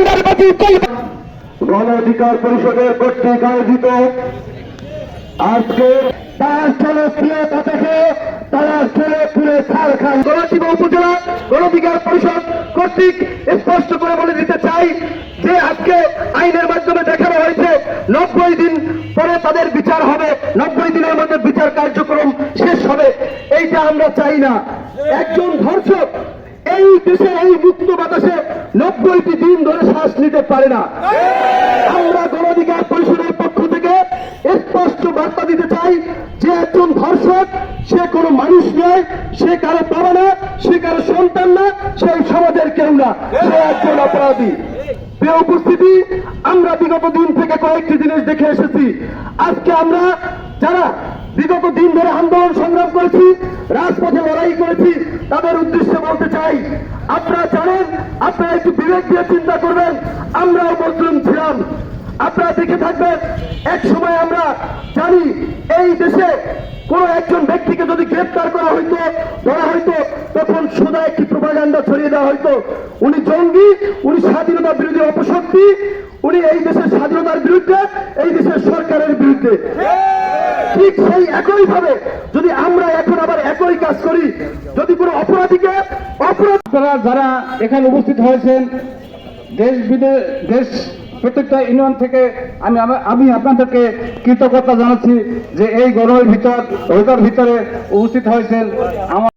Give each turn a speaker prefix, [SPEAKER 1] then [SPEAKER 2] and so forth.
[SPEAKER 1] গণাধিকার গণ অধিকার পরিষদের কর্তৃক আয়োজিত আজকে তারা ছেলে ফিরে তারা ছেলে খাল ছাড় খান গণশিবা উপজেলা গণ অধিকার পরিষদ কর্তৃক স্পষ্ট করে বলে দিতে চাই যে আজকে আইনের মাধ্যমে দেখানো হয়েছে, নব্বই দিন পরে তাদের বিচার হবে, নব্বই দিনের মধ্যে বিচার কার্যক্রম শেষ হবে। এইটা আমরা চাই না। একজন ধর্ষক এই দেশের এই মুক্ত বাতাসে নব্বইটি দিন ধরে শ্বাস নিতে পারে না। আমরা গণধিকার পরিষদের পক্ষ থেকে স্পষ্ট বার্তা দিতে চাই যে একজন ধর্ষক, সে কোনো মানুষ নয়, সে কারও বাবা না, সে কারও সন্তান না সে এই সমাজের কেউ না। সে একজন অপরাধী। প্রিয় উপস্থিতি, আমরা বিগত দিন থেকে কয়েকটি জিনিস দেখে এসেছি। আজকে আমরা যারা বিগত দিন ধরে আন্দোলন সংগ্রাম করেছি, রাজপথে লড়াই করেছি, তাদের উদ্দেশ্যে বলতে চাই, আপনারা জানেন, আপনারা একটু বিবেক দিয়ে চিন্তা করবেন, আমরাও মুসলিম ছিলাম। আপনারা দেখে থাকবেন, এক সময় আমরা জানি, এই দেশে কোন একজন ব্যক্তিকে যদি গ্রেপ্তার করা হইতো, ধরা হইতো প্রোপাগান্ডা ছড়িয়ে দেওয়া হইতো। উনি জঙ্গি, উনি স্বাধীনতা বিরোধী অপশক্তি, উনি এই দেশের স্বাধীনতার বিরুদ্ধে, এই দেশের সরকারের বিরুদ্ধে। ঠিক সেই একই ভাবে যদি আমরা এখন আবার একই কাজ করি, যদি কোনো অপরাধীকে অপরাধ
[SPEAKER 2] আপনারা যারা এখানে উপস্থিত হয়েছেন, দেশ বিদেশ দেশ প্রত্যেকটা ইউনিয়ন থেকে আমি, আমা- আমি আপনাদেরকে কৃতজ্ঞতা জানাচ্ছি যে এই গরমের ভিতর, রোজার ভিতরে উপস্থিত হয়েছেন। আমার